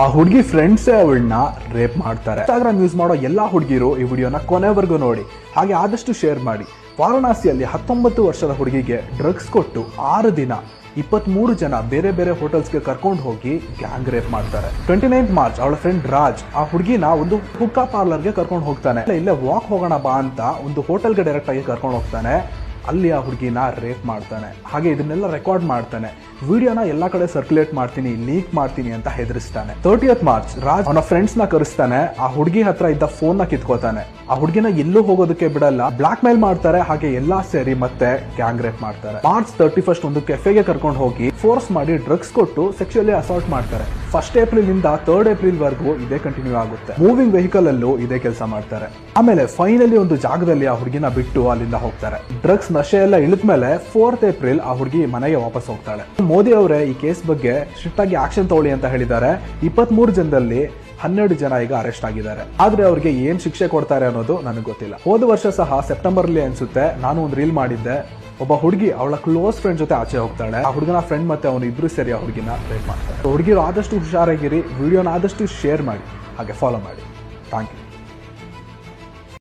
ಆ ಹುಡುಗಿ ಫ್ರೆಂಡ್ಸೇ ಅವಳನ್ನ ರೇಪ್ ಮಾಡ್ತಾರೆ. ಇನ್ಸ್ಟಾಗ್ರಾಮ್ ಯೂಸ್ ಮಾಡೋ ಎಲ್ಲಾ ಹುಡುಗಿರು ಈ ವಿಡಿಯೋನ ಕೊನೆವರೆಗೂ ನೋಡಿ. ಹಾಗೆ ಆದಷ್ಟು ಶೇರ್ ಮಾಡಿ. ವಾರಣಾಸಿಯಲ್ಲಿ ಹತ್ತೊಂಬತ್ತು ವರ್ಷದ ಹುಡುಗಿಗೆ ಡ್ರಗ್ಸ್ ಕೊಟ್ಟು ಆರು ದಿನ, ಇಪ್ಪತ್ಮೂರು ಜನ ಬೇರೆ ಬೇರೆ ಹೋಟೆಲ್ಸ್ಗೆ ಕರ್ಕೊಂಡು ಹೋಗಿ ಗ್ಯಾಂಗ್ ರೇಪ್ ಮಾಡ್ತಾರೆ. ಟ್ವೆಂಟಿ ನೈನ್ತ್ ಮಾರ್ಚ್ ಅವಳ ಫ್ರೆಂಡ್ ರಾಜ್ ಆ ಹುಡುಗಿನ ಒಂದು ಹುಕ್ಕಾ ಪಾರ್ಲರ್ಗೆ ಕರ್ಕೊಂಡು ಹೋಗ್ತಾನೆ. ಇಲ್ಲೇ ವಾಕ್ ಹೋಗೋಣ ಬಾ ಅಂತ ಒಂದು ಹೋಟೆಲ್ಗೆ ಡೈರೆಕ್ಟ್ ಆಗಿ ಕರ್ಕೊಂಡು ಹೋಗ್ತಾನೆ. ಅಲ್ಲಿ ಆ ಹುಡುಗಿನ ರೇಪ್ ಮಾಡ್ತಾನೆ. ಹಾಗೆ ಇದನ್ನೆಲ್ಲ ರೆಕಾರ್ಡ್ ಮಾಡ್ತಾನೆ. ವಿಡಿಯೋನ ಎಲ್ಲಾ ಕಡೆ ಸರ್ಕ್ಯುಲೇಟ್ ಮಾಡ್ತೀನಿ ಲೀಕ್ ಮಾಡ್ತೀನಿ ಅಂತ ಹೆದರಿಸ್ತಾನೆ. ತರ್ಟಿಯತ್ ಮಾರ್ಚ್ ರಾಜ್ ಅವನ ಫ್ರೆಂಡ್ಸ್ನ ಕರೆಸ್ತಾನೆ, ಆ ಹುಡುಗಿ ಹತ್ರ ಇದ್ದ ಫೋನ್ನ ಕಿತ್ಕೋತಾನೆ. ಆ ಹುಡುಗಿನ ಎಲ್ಲೂ ಹೋಗೋದಕ್ಕೆ ಬಿಡಲ್ಲ ಬ್ಲಾಕ್ ಮೇಲ್ ಮಾಡ್ತಾರೆ, ಹಾಗೆ ಎಲ್ಲಾ ಸೇರಿ ಮತ್ತೆ ಗ್ಯಾಂಗ್ ರೇಪ್ ಮಾಡ್ತಾರೆ. ಮಾರ್ಚ್ ತರ್ಟಿ ಫಸ್ಟ್ ಒಂದು ಕೆಫೆಗೆ ಕರ್ಕೊಂಡು ಹೋಗಿ ಫೋರ್ಸ್ ಮಾಡಿ ಡ್ರಗ್ಸ್ ಕೊಟ್ಟು ಸೆಕ್ಚುಲಿ ಅಸಾಲ್ಟ್ ಮಾಡ್ತಾರೆ. ಫಸ್ಟ್ ಏಪ್ರಿಲ್ನಿಂದ ಥರ್ಡ್ ಏಪ್ರಿಲ್ ವರೆಗೂ ಇದೇ ಕಂಟಿನ್ಯೂ ಆಗುತ್ತೆ. ಮೂವಿಂಗ್ ವೆಹಿಕಲ್ ಅಲ್ಲೂ ಇದೇ ಕೆಲಸ ಮಾಡ್ತಾರೆ. ಆಮೇಲೆ ಫೈನಲಿ ಒಂದು ಜಾಗದಲ್ಲಿ ಆ ಹುಡುಗಿನ ಬಿಟ್ಟು ಅಲ್ಲಿಂದ ಹೋಗ್ತಾರೆ. ಡ್ರಗ್ಸ್ ನಶೆ ಎಲ್ಲ ಇಳಿದ್ಮೇಲೆ ಫೋರ್ತ್ ಏಪ್ರಿಲ್ ಆ ಹುಡುಗಿ ಮನೆಗೆ ವಾಪಸ್ ಹೋಗ್ತಾಳೆ. ಮೋದಿ ಅವರೇ ಈ ಕೇಸ್ ಬಗ್ಗೆ ಸ್ಟ್ರಿಕ್ಟ್ ಆಗಿ ಆಕ್ಷನ್ ತಗೊಳ್ಳಿ ಅಂತ ಹೇಳಿದ್ದಾರೆ. ಇಪ್ಪತ್ತ್ ಮೂರು ಜನದಲ್ಲಿ ಹನ್ನೆರಡು ಜನ ಈಗ ಅರೆಸ್ಟ್ ಆಗಿದ್ದಾರೆ. ಆದ್ರೆ ಅವ್ರಿಗೆ ಏನ್ ಶಿಕ್ಷೆ ಕೊಡ್ತಾರೆ ಅನ್ನೋದು ನನಗೆ ಗೊತ್ತಿಲ್ಲ. ಹೋದ ವರ್ಷ ಸಹ ಸೆಪ್ಟೆಂಬರ್ ಅಲ್ಲಿ ಅನ್ಸುತ್ತೆ. ನಾನು ಒಂದು ರೀಲ್ ಮಾಡಿದ್ದೆ. ಒಬ್ಬ ಹುಡುಗಿ ಅವಳ ಕ್ಲೋಸ್ ಫ್ರೆಂಡ್ ಜೊತೆ ಆಚೆ ಹೋಗ್ತಾಳೆ. ಆ ಹುಡುಗನ ಫ್ರೆಂಡ್ ಮತ್ತೆ ಅವನು ಇಬ್ರು ಸೇರಿ ಆ ಹುಡುಗಿನ ರೇಪ್ ಮಾಡ್ತಾರೆ. ಹುಡುಗಿರು ಆದಷ್ಟು ಹುಷಾರಾಗಿರಿ ವಿಡಿಯೋನ ಆದಷ್ಟು ಶೇರ್ ಮಾಡಿ, ಹಾಗೆ ಫಾಲೋ ಮಾಡಿ. Thank you